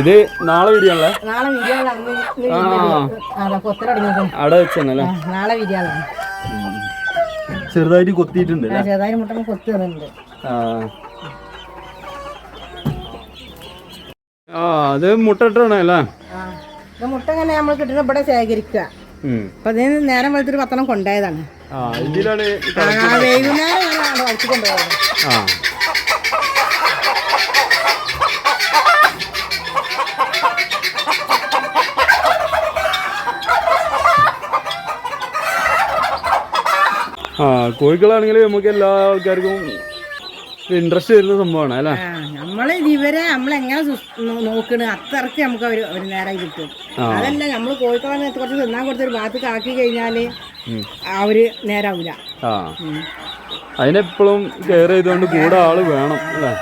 ഇത് നാളെ വിരിയാണല്ലേ? നാളെ. അതാ കൊത്തലടങ്ങിയത് അവിടെ വെച്ചാണല്ലേ നാളെ ബിരിയാണി ചെറുതായിട്ട് കൊത്തിയിട്ടുണ്ട് ആ ചെറുതായി മുട്ട കൊത്തി തന്നിട്ടുണ്ട് ആ. അത് മുട്ട ഇട്ടാണ് അല്ലേ? മുട്ട ഇങ്ങനെ നമ്മൾ കിട്ടുന്ന ഇവിടെ ശേഖരിക്കുക. അപ്പൊ അതിന് നേരം വെളുത്തിട്ട് പത്രം കൊണ്ടുപോയതാണ്. വൈകുന്നേരം ഞാൻ ആ കോഴിക്കളാണെങ്കിൽ നമുക്ക് എല്ലാ ആൾക്കാർക്കും ഇൻട്രസ്റ്റ് വരുന്ന സംഭവമാണ് അല്ലേ? നമ്മൾ ഇവരെ നമ്മളെങ്ങനെ നോക്കണ് അത്രയ്ക്ക് നമുക്ക് ഒരു ഒരു നേരം കിട്ടും. അതല്ല നമ്മൾ കോഴിക്കളെ കുറച്ച് തിന്നാൻ കൊടുത്തൊരു ഭാഗത്ത് ആക്കി കഴിഞ്ഞാൽ അവർ നേരാവില്ല അതിനെപ്പോഴും കെയർ ചെയ്തുകൊണ്ട് കൂടെ ആൾ വേണം അല്ലേ?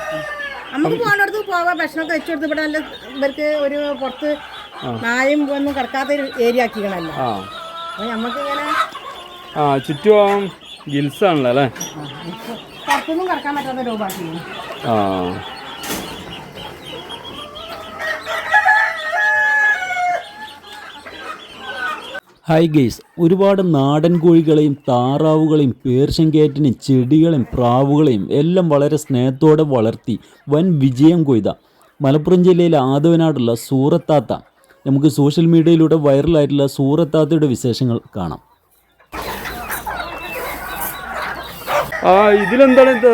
നമുക്ക് പോകേണ്ടടുത്ത് പോവാം ഭക്ഷണമൊക്കെ വെച്ചു കൊടുത്ത് ഇവിടെ നല്ല ഇവർക്ക് ഒരു പുറത്ത് നായും ഒന്നും കിടക്കാത്ത ഒരു ഏരിയ ആക്കിക്കണല്ലോ. അപ്പൊ നമുക്ക് ഇങ്ങനെ ആ ചുറ്റും ഗിൽസ് ആണല്ലോ അല്ലേ പുറത്തൊന്നും പറ്റാത്ത ആ. ഹൈ ഗെയ്സ് ഒരുപാട് നാടൻ കോഴികളെയും താറാവുകളെയും പേർഷ്യൻ കാറ്റിനെയും ചെടികളെയും പ്രാവുകളെയും എല്ലാം വളരെ സ്നേഹത്തോടെ വളർത്തി വൻ വിജയം കൊയ്ത. മലപ്പുറം ജില്ലയിലെ ആദവനാടുള്ള സൂറത്താത്ത. നമുക്ക് സോഷ്യൽ മീഡിയയിലൂടെ വൈറലായിട്ടുള്ള സൂറത്താത്തയുടെ വിശേഷങ്ങൾ കാണാം. ആ ഇതിലെന്താണ് ഇത്?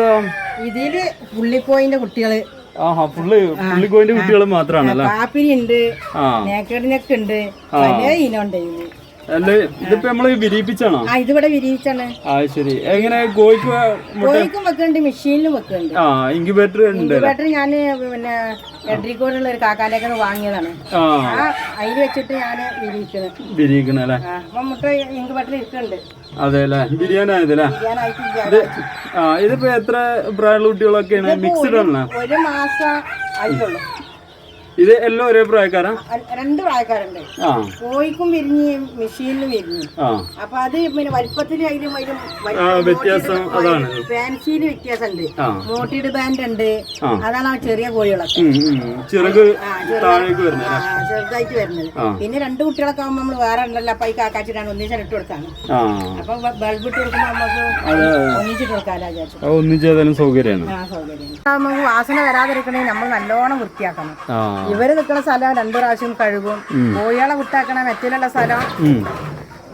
ഇതിൽ പുള്ളിക്കോയിന്റെ കുട്ടികൾ. ആഹാ പുള്ളി പുള്ളിക്കോയിന്റെ കുട്ടികൾ മാത്രമാണല്ലേ പാപ്പിരി ഉണ്ട് നേക്കടിനൊക്കെ ഉണ്ട് പല ഇനമുണ്ട് അല്ല ഇതിപ്പോ നമ്മൾ വിരിയിപ്പിച്ചാണോ? ആ ഇതിവിടെ വിരിയിച്ചാണ് ആ ശരി. എങ്ങനെ കോഴിക്ക് കോഴിക്കും വെക്കുന്നുണ്ട് മെഷീനിലും വെക്കുന്നുണ്ട് ആ ഇൻക്യുബേറ്റർ ഉണ്ട് ഇൻക്യുബേറ്റർ ഞാൻ പിന്നെ എഡ്രിക്കോടുള്ള ഒരു കാക്കാന്റെ വാങ്ങിയതാണ്. ആ. അതിൽ വെച്ചിട്ട് ഞാൻ വിരിയിക്കുന്നത് വിരിയിക്കണല്ലേ അപ്പം മുട്ട ഇൻക്യുബേറ്റർ ഇരിക്കുന്നുണ്ട് അതെ അല്ലേ ബിരിയാണി ആയതല്ലേ ആ ഇതിപ്പോ എത്ര പ്രായമുള്ള കുട്ടികളൊക്കെയാണ്? മിക്സ്ഡ് ആണല്ലേ? ഒരു മാസം ആയിട്ടുള്ളൂ. ഇത് എല്ലാം ഒരേ പ്രായക്കാരാ? രണ്ട് പ്രായക്കാരുണ്ട്. കോഴിക്കും വിരിഞ്ഞ് മെഷീനിലും വിരിഞ്ഞു. അപ്പൊ അത് പിന്നെ അതിലും അതിലും വ്യത്യാസം അതാണ്. ഫാൻസിയിൽ വ്യത്യാസമുണ്ട്. മോട്ടിയുടെ ബാൻഡ് ഉണ്ട് അതാണ് ആ ചെറിയ കോഴികളൊക്കെ. വരുന്നത് ചെറുതായിട്ട് വരുന്നത്. പിന്നെ രണ്ട് കുട്ടികളൊക്കെ ആകുമ്പോൾ നമ്മൾ വേറെ ഉണ്ടല്ലോ അപ്പൊ ഈ കാക്കാച്ചിട്ടാണ് ഒന്നിച്ചാണ് ഇട്ട് കൊടുക്കാണ് ആ. അപ്പൊ ബൾബ് ഇട്ട് കൊടുക്കുമ്പോൾ നമുക്ക് ഒന്നിച്ചിട്ട് കൊടുക്കാമല്ലോ വിചാരിച്ചു ഒന്നിച്ചേതായാലും സൗകര്യമാണ്. സൗകര്യം നമുക്ക് വാസന വരാതിരിക്കണേ നമ്മൾ നല്ലോണം വൃത്തിയാക്കണം. ഇവർ നിൽക്കുന്ന സ്ഥലം രണ്ടു പ്രാവശ്യം കഴുകും. കോഴികളെ വിട്ടാക്കണ മെറ്റിലുള്ള സ്ഥലം.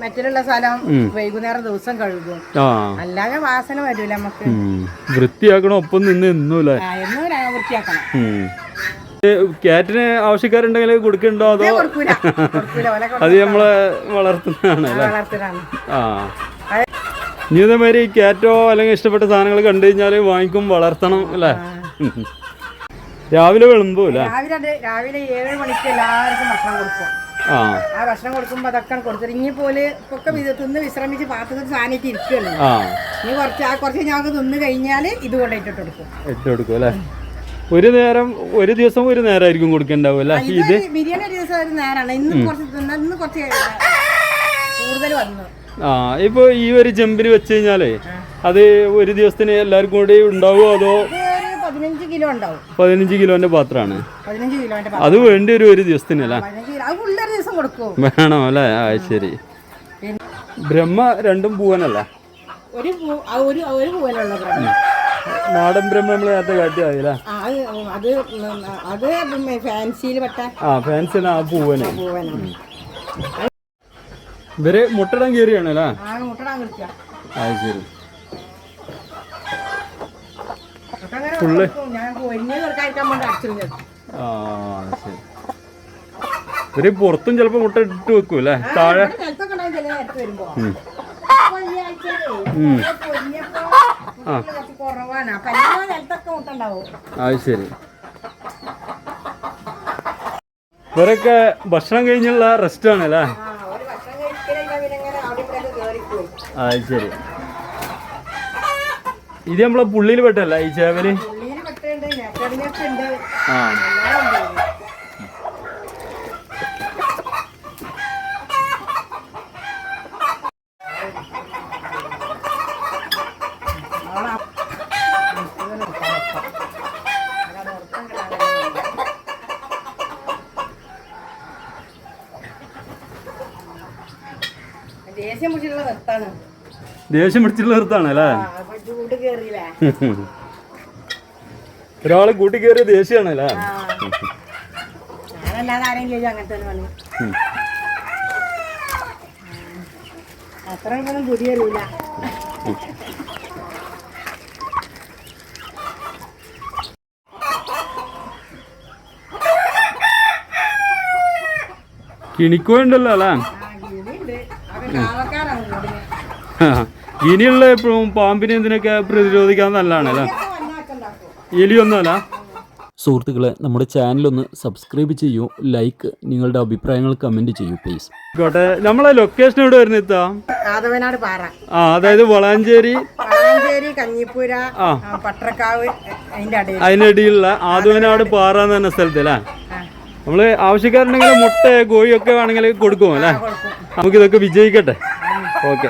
മെറ്റിലുള്ള സ്ഥലം വൈകുന്നേരം ദിവസം കഴുകും. അല്ലാതെ വാസന വരൂല നമുക്ക്. വൃത്തിയാക്കണം? ഒപ്പം നിന്ന് എന്നൂല എന്നും വൃത്തിയാക്കണം. കാറ്റിന് ആവശ്യക്കാരുണ്ടെങ്കിൽ കൊടുക്കണ്ടോ അതോ? അത് നമ്മളെ വളർത്തുന്നതാണ് ആ ഇനി ഇതേമാതിരി കാറ്റോ അല്ലെങ്കിൽ ഇഷ്ടപ്പെട്ട സാധനങ്ങൾ കണ്ടു കഴിഞ്ഞാൽ വാങ്ങിക്കും വളർത്തണം അല്ലേ. രാവിലെ വിളമ്പൂല? രാവിലെ രാവിലെ ഏഴ് മണിക്ക് എല്ലാവർക്കും ഭക്ഷണം കൊടുക്കും. ആ. ഭക്ഷണം കൊടുക്കുമ്പോ അതൊക്കെ കൊടുത്തിട്ട് ഇനി പോലെ ഇത് തിന്ന് വിശ്രമിച്ച് പാത്രത്തിൽ സാധനമായിട്ട് ഇരിക്കുകയാണ് ആ. ഇനി കുറച്ച് ആ കുറച്ച് ഞങ്ങൾക്ക് തിന്ന് കഴിഞ്ഞാൽ ഇത് കൊണ്ടിട്ടിട്ട് കൊടുക്കും. ഇട്ട് കൊടുക്കും അല്ലേ? ഒരു നേരം ഒരു ദിവസം ഒരു നേരമായിരിക്കും കൊടുക്കണ്ടാവും അല്ലേ? ഇത് ബിരിയാണി ഒരു ദിവസം ഒരു നേരമാണ് ഇന്ന് കുറച്ച് തിന്ന ഇന്ന് കുറച്ച് കൂടുതൽ വന്നു. ആ ഇപ്പൊ ഈ ഒരു ചെമ്പിന് വെച്ച് കഴിഞ്ഞാലേ അത് ഒരു ദിവസത്തിന് എല്ലാവർക്കും കൂടി ഉണ്ടാവുമോ അതോ കിലോ ഉണ്ടാവും. പതിനഞ്ച് കിലോന്റെ പാത്രമാണ്. പതിനഞ്ച് കിലോന്റെ അത് വേണ്ടി വരും ഒരു ദിവസത്തിന് അല്ലേ? പതിനഞ്ച് കിലോ. അത് ഉള്ളൊരു ദിവസം കൊടുക്കും. വേണം അല്ലേ? ആ ശരി. ബ്രഹ്മ രണ്ടും പൂവനല്ല? ഒരു പൂ ആ ഒരു ഒരു ബ്രഹ്മ. നാടൻ ബ്രഹ്മ നമ്മൾ നേരത്തെ കാട്ടിയായില്ലേ ആ, അത് അത് അത് ഫാൻസിയിൽ പെട്ട ആ ഫാൻസിന് ആ പൂവന്. പൂവനാണ്. ഇവർ മുട്ടടം കയറിയാണ് അല്ലേ? ആ മുട്ടടാൻ ആ ശരി. അടിച്ചിരുന്നത് ആ ശരി. ഇവർ പുറത്തും ചിലപ്പോ മുട്ട ഇട്ട് വെക്കും അല്ലേ? താഴെ. അത് ശരി. ഇവരൊക്കെ ഭക്ഷണം കഴിഞ്ഞുള്ള റെസ്റ്റ് ആണ് അല്ലേ? ആ ഒരു ഇത് നമ്മളെ പുള്ളിയിൽ പെട്ടല്ല ഈ ചേവൽ? ആ ദേഷ്യം പിടിച്ചിട്ടുള്ള നിർത്താണ് ദേഷ്യം പിടിച്ചിട്ടുള്ള നിർത്താണ് അല്ലേ? ഒരാളെ കൂട്ടി കയറിയ ദേഷ്യമാണ് അല്ലേ? ചെയ്യും അങ്ങനെ ഇനിയുള്ള എപ്പോഴും പാമ്പിനെ ഇതിനൊക്കെ പ്രതിരോധിക്കാൻ നല്ലതാണ് അല്ലേ? എലിയൊന്നുമല്ല. സുഹൃത്തുക്കളെ നമ്മുടെ ചാനലൊന്ന് സബ്സ്ക്രൈബ് ചെയ്യൂ ലൈക്ക് നിങ്ങളുടെ അഭിപ്രായങ്ങൾ കമന്റ് ചെയ്യൂ പ്ലീസ് കോട്ടെ നമ്മളെ ലൊക്കേഷൻ എവിടെ വരുന്ന ഇത്താ? ആദവനാട് പാറ. ആ അതായത് വളാഞ്ചേരി. വളാഞ്ചേരി കഞ്ഞിപ്പുര പട്ടക്കാവ് അതിന്റെ അടിയിലുള്ള അതിനിടയിലുള്ള ആദവനാട് പാറ എന്ന് പറഞ്ഞ സ്ഥലത്ത് അല്ലേ? നമ്മൾ ആവശ്യക്കാരുണ്ടെങ്കിൽ മുട്ട കോഴിയൊക്കെ വേണമെങ്കിൽ കൊടുക്കും അല്ലേ? നമുക്കിതൊക്കെ വിജയിക്കട്ടെ. ഓക്കെ.